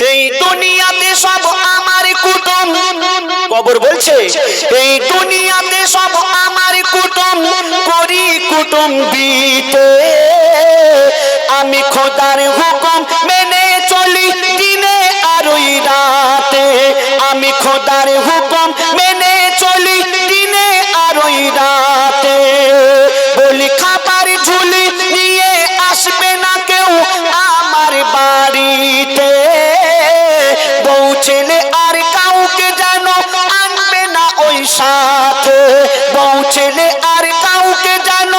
এই দুনিয়াতে সব আমার কুটুম। কবর বলছে? এই দুনিয়াতে সব আমার কুটুম, করি কুটুম দিতে। আমি খোদার হুকুম মেনে চলি দিনে আর ওই রাতে। আমি খোদার হুকুম মেনে চলি দিনে আর ওই রাতে। সাথে বউ ছেলে আর কাউকে যেন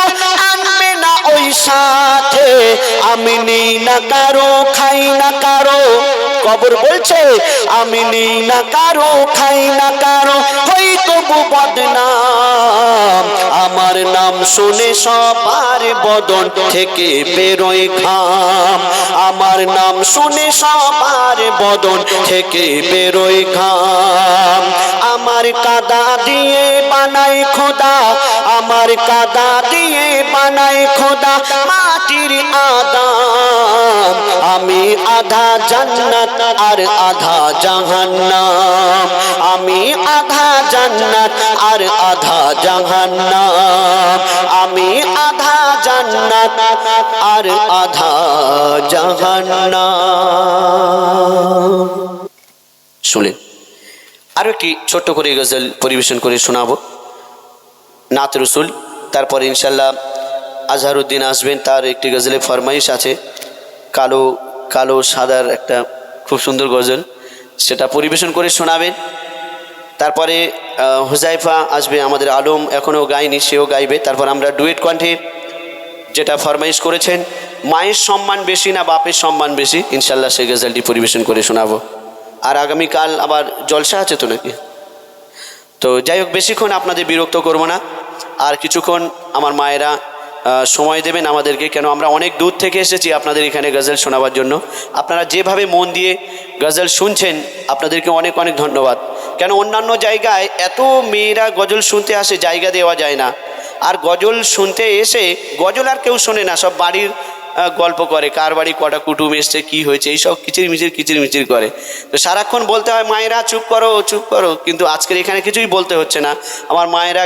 আনবে না ওই সাথে। আমি নেই না কারও, খাই না কারও। কবর বলছে, আমি নেই না কারও, খাই না কারও। হই তবু বদনাম, আমার নাম শুনে সবার বদন থেকে বেরোয় ঘাম। আমার নাম শুনে সবার বদন থেকে বেরোয় ঘাম। আমার কাদা দিয়ে বানাই খোদা, আমার কাদা দিয়ে বানাই খোদা, মাটির আদাম আমি আধা জান্নাত আর আধা জাহান্নাম। আমি আধা জান্নাত আর আধা জাহান্নাম। আমি আধা জান্নাত আর আধা জাহান্নাম। শুনেন আরও একটি ছোট্ট করে গজল পরিবেশন করে শোনাবো। নাত রসুল, তারপর ইনশাল্লাহ আজহারুদ্দিন আসবেন, তার একটি গজলের ফরমাইশ আছে, কালো কালো, সাদার একটা খুব সুন্দর গজল, সেটা পরিবেশন করে শোনাবেন। তারপরে হুজাইফা আসবে, আমাদের আলম এখনও গায়নি, সেও গাইবে। তারপর আমরা ডুয়েট কণ্ঠে যেটা ফরমাইশ করেছেন, মায়ের সম্মান বেশি না বাপের সম্মান বেশি ইনশাল্লাহ সেই গজলটি পরিবেশন করে শোনাবো। আর আগামীকাল আবার জলসা আছে তো নাকি? তো যাই হোক, বেশিক্ষণ আপনাদের বিরক্ত করব না। আর কিছুক্ষণ আমার মায়েরা সময় দেবেন আমাদেরকে, কেন আমরা অনেক দূর থেকে এসেছি আপনাদের এখানে গজল শোনাবার জন্য। আপনারা যেভাবে মন দিয়ে গজল শুনছেন, আপনাদেরকে অনেক অনেক ধন্যবাদ। কেন অন্যান্য জায়গায় এত মেয়েরা গজল শুনতে আসে, জায়গা দেওয়া যায় না। আর গজল শুনতে এসে, গজল আর কেউ শোনে না, সব বাড়ির গল্প করে, কার বাড়ি কটা কুটুম এসছে, কী হয়েছে, এইসব কিচির কিচিরমিচির মিচির করে। তো সারাক্ষণ বলতে হয়, মায়েরা, চুপ করো চুপ করো। কিন্তু আজকের এখানে কিছুই বলতে হচ্ছে না। আমার মায়েরা